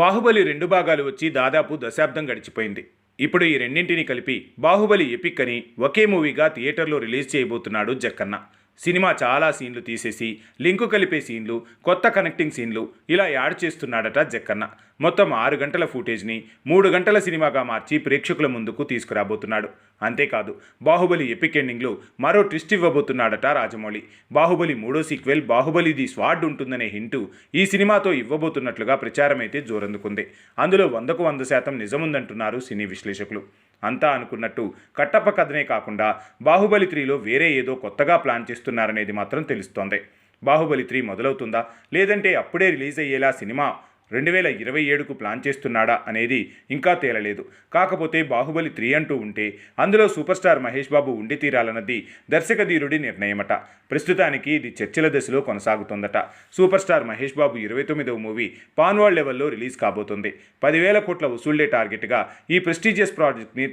బాహుబలి రెండు భాగాలు వచ్చి దాదాపు దశాబ్దం గడిచిపోయింది. ఇప్పుడు ఈ రెండింటిని కలిపి బాహుబలి ఎపిక్ అని ఒకే మూవీగా థియేటర్లో రిలీజ్ చేయబోతున్నాడు జక్కన్న. సినిమా చాలా సీన్లు తీసేసి లింకు కలిపే సీన్లు కొత్త కనెక్టింగ్ సీన్లు ఇలా యాడ్ చేస్తున్నాడట జక్కన్న. మొత్తం ఆరు గంటల ఫుటేజ్ని మూడు గంటల సినిమాగా మార్చి ప్రేక్షకుల ముందుకు తీసుకురాబోతున్నాడు. అంతేకాదు బాహుబలి ఎపిక్ ఎండింగ్లో మరో ట్విస్ట్ ఇవ్వబోతున్నాడట రాజమౌళి. బాహుబలి మూడో సీక్వెల్ బాహుబలి ది స్వాడ్ ఉంటుందనే హింటు ఈ సినిమాతో ఇవ్వబోతున్నట్లుగా ప్రచారం అయితే జోరందుకుంది. అందులో వందకు వంద శాతం నిజముందంటున్నారు సినీ విశ్లేషకులు. అంతా అనుకున్నట్టు కట్టప్ప కథనే కాకుండా బాహుబలి త్రీలో వేరే ఏదో కొత్తగా ప్లాన్ చేస్తున్నారనేది మాత్రం తెలుస్తోంది. బాహుబలి త్రీ మొదలవుతుందా? లేదంటే అప్పుడే రిలీజ్ అయ్యేలా సినిమా రెండు వేల ఇరవై ఏడుకు ప్లాన్ చేస్తున్నాడా అనేది ఇంకా తేలలేదు. కాకపోతే బాహుబలి త్రీ అంటూ ఉంటే అందులో సూపర్ స్టార్ మహేష్ బాబు ఉండి తీరాలన్నది దర్శకధీరుడి నిర్ణయమట. ప్రస్తుతానికి ఇది చర్చల దశలో కొనసాగుతోందట. సూపర్ స్టార్ మహేష్ బాబు ఇరవై తొమ్మిదవ మూవీ పాన్వాల్ లెవెల్లో రిలీజ్ కాబోతుంది. పదివేల కోట్ల వసూళ్ళే టార్గెట్గా ఈ ప్రెస్టీజియస్ ప్రాజెక్ట్ని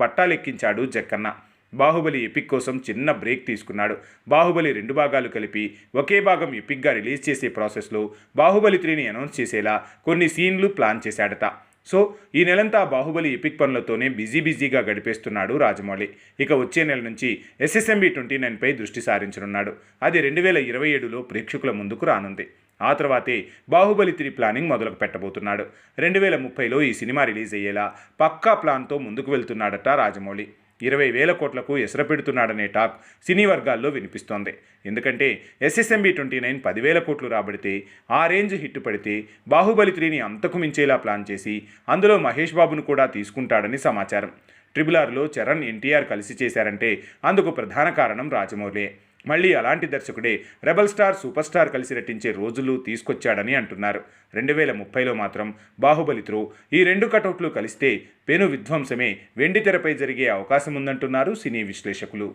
పట్టాలెక్కించాడు జక్కన్న. బాహుబలి ఎపిక్ కోసం చిన్న బ్రేక్ తీసుకున్నాడు. బాహుబలి రెండు భాగాలు కలిపి ఒకే భాగం ఎపిక్గా రిలీజ్ చేసే ప్రాసెస్లో బాహుబలి త్రీని అనౌన్స్ చేసేలా కొన్ని సీన్లు ప్లాన్ చేశాడట. సో ఈ నెలంతా బాహుబలి ఎపిక్ పనులతోనే బిజీ బిజీగా గడిపేస్తున్నాడు రాజమౌళి. ఇక వచ్చే నెల నుంచి ఎస్ఎస్ఎంబి ట్వంటీ నైన్పై దృష్టి సారించనున్నాడు. అది రెండు వేల ఇరవై ఏడులో ప్రేక్షకుల ముందుకు రానుంది. ఆ తర్వాతే బాహుబలి త్రీ ప్లానింగ్ మొదలు పెట్టబోతున్నాడు. రెండు వేల ముప్పైలో ఈ సినిమా రిలీజ్ అయ్యేలా పక్కా ప్లాన్తో ముందుకు వెళ్తున్నాడట రాజమౌళి. ఇరవై వేల కోట్లకు ఎసరపెడుతున్నాడనే టాక్ సినీ వర్గాల్లో వినిపిస్తోంది. ఎందుకంటే ఎస్ఎస్ఎంబి ట్వంటీ నైన్ పదివేల కోట్లు రాబడితే ఆ రేంజ్ హిట్ పడితే బాహుబలి త్రీని అంతకు మించేలా ప్లాన్ చేసి అందులో మహేష్ బాబును కూడా తీసుకుంటాడని సమాచారం. ట్రిబులార్లో చరణ్ ఎన్టీఆర్ కలిసి చేశారంటే అందుకు ప్రధాన కారణం రాజమౌళి. మళ్ళీ అలాంటి దర్శకుడే రెబల్ స్టార్ సూపర్ స్టార్ కలిసి నటించే రోజులు తీసుకొచ్చాడని అంటున్నారు. రెండు వేల ముప్పైలో మాత్రం బాహుబలి త్రో ఈ రెండు కటౌట్లు కలిస్తే పెను విధ్వంసమే వెండి తెరపై జరిగే అవకాశం ఉందంటున్నారు సినీ విశ్లేషకులు.